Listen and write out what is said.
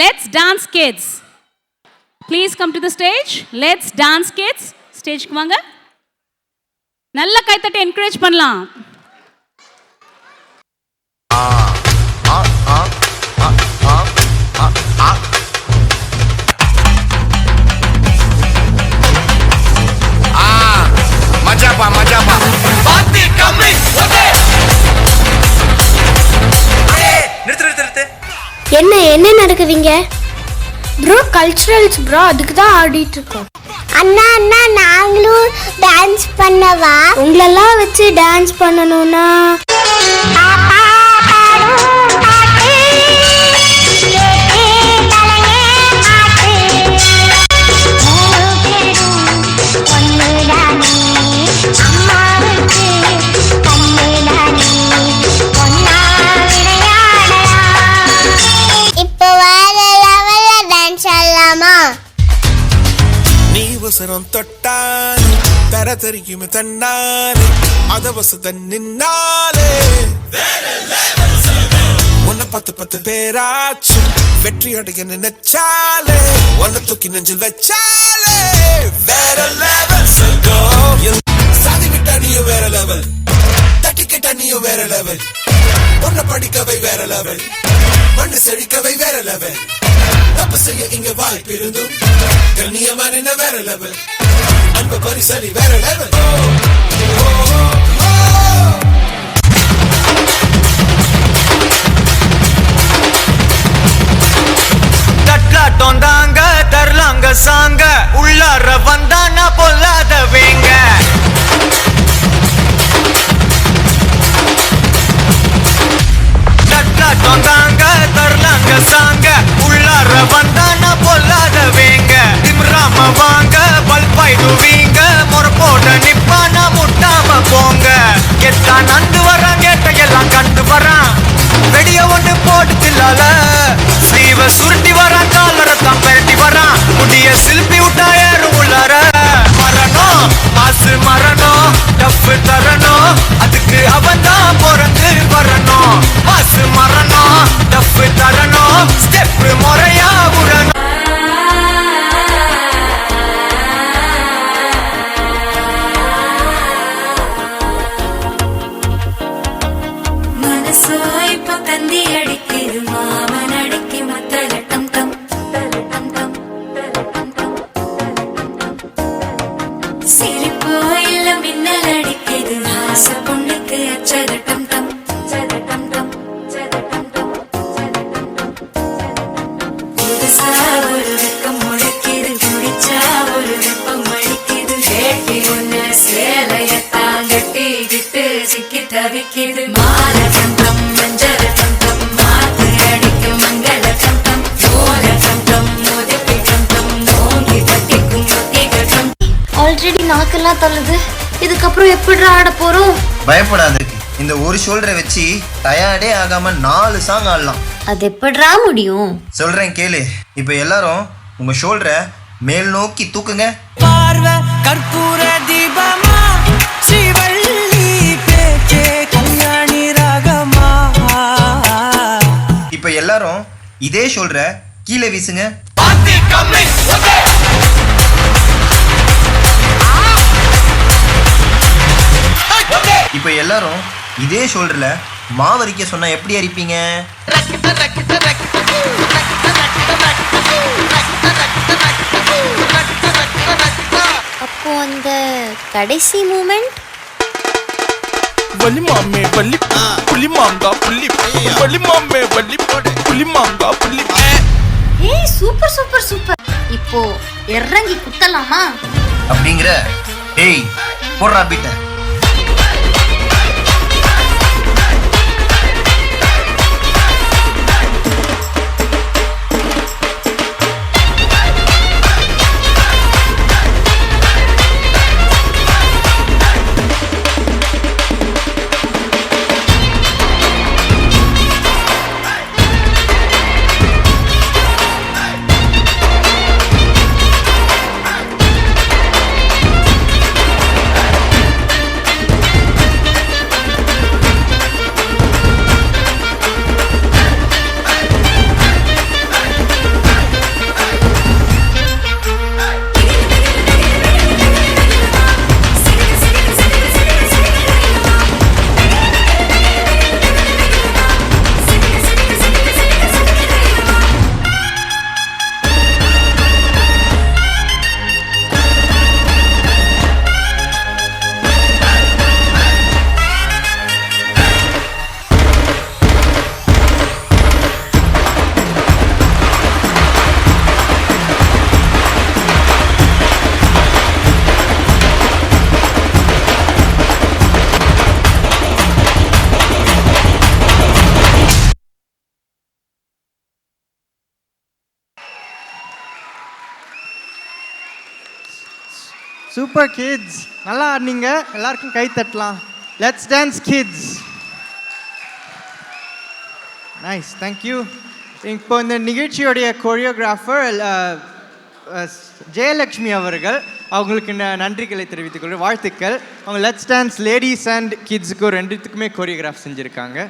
Let's dance kids please come to the stage let's dance kids ஸ்டேஜ்க்கு வாங்க. நல்ல கைத்தட்டி என்கரேஜ் பண்ணலாம். நடக்குதுங்க ப்ரோ கல்ச்சுரல்ஸ் ப்ரோ அதுக்கு தான் ஆடிட்டு இருக்கோம். அண்ணா அண்ணா நாங்களும் டான்ஸ் பண்ணவா? உங்களெல்லாம் வச்சு டான்ஸ் பண்ணணும்னா நீ வசனம் தொட்டால் தர தெரிக்குமே தன்னாலே அத வசத நின்னாலே. உன்னை பத்து பத்து பேராச்சு வெற்றி அடைய நினைச்சாலே உன்னை தூக்கி நெஞ்சில் வச்சாலே. வேற லெவல் சாதி விட்டா நீயும் வேற லெவல் தட்டிக்கிட்டா நீயும் வேற லெவல் உன்னை படிக்கவை வேற லெவல் மண்ணு செழிக்கவை வேற லெவல் தப்பு செய்ய இங்க வாய்ப்பு இருந்தும் கண்ணியமா நின்ன வேற லெவல் அன்பு பரிசலி வேற லெவல் தந்தி அடிக்கிது மாமன் அடிக்கி மத்தலட்டம் தம் சிரிப்போ இல்ல மின்னல் அடிக்கிது ஆச பொண்ணுக்கு அச்சகட்டம் தம் சதட்டம் தம் சதட்டம் தம் சதட்டம் தம் புதுசா ஒரு வெக்கம் முழக்கிது குடிச்சா ஒரு வெப்பம் அடிக்கிது. வேட்டி ஒண்ணு சேலையத்தான் கட்டிக்கிட்டு சிக்கி தவிக்கிது. மாலகம் நாக்கெல்லாம் தள்ளுது. இதுக்கப்புறம் எப்படி ஆட போறோம்? பயப்படாதக்கு இந்த ஒரு ஷோல்டரை வச்சு டயர்டே ஆகாம நாலு சாங் ஆடலாம். அது எப்படிரா முடியும்? சொல்றேன் கேளு. இப்போ எல்லாரும் உங்க ஷோல்டரை மேல் நோக்கி தூக்குங்க. பார்வை கற்பூர தீபமா? ஸ்ரீவள்ளி பேச்சே கல்யாணி ராகமா? இப்போ எல்லாரும் இதே ஷோல்டரை கீழே வீசுங்க. இப்போ எல்லாரும் இதே ஷோல்டர்ல மாவரிக்க சொன்னா எப்படி அரிப்பீங்க அப்போ அந்த கடைசி மூமெண்ட் வலி மாமே வலி புலி மாங்கா புள்ளி. வலி மாமே வலி புலி மாங்கா புள்ளி. ஏய் சூப்பர் சூப்பர் சூப்பர் இப்போ இறங்கி குத்தலாமா? அப்படிங்கிற ஏய் போடுறா பீட்ட சூப்பர் கிட்ஸ் நல்லா ஆடினீங்க. எல்லாருக்கும் கை தட்டலாம். Let's dance kids nice thank you இப்போ இந்த நிகழ்ச்சியோடைய கொரியோகிராஃபர் ஜெயலக்ஷ்மி அவர்கள் அவங்களுக்கு நன்றிகளை தெரிவித்துக் கொள்கிறேன். வாழ்த்துக்கள். அவங்க லெட்ஸ் டான்ஸ் லேடிஸ் அண்ட் கிட்ஸுக்கு ரெண்டுத்துக்குமே கொரியோகிராஃப் செஞ்சுருக்காங்க.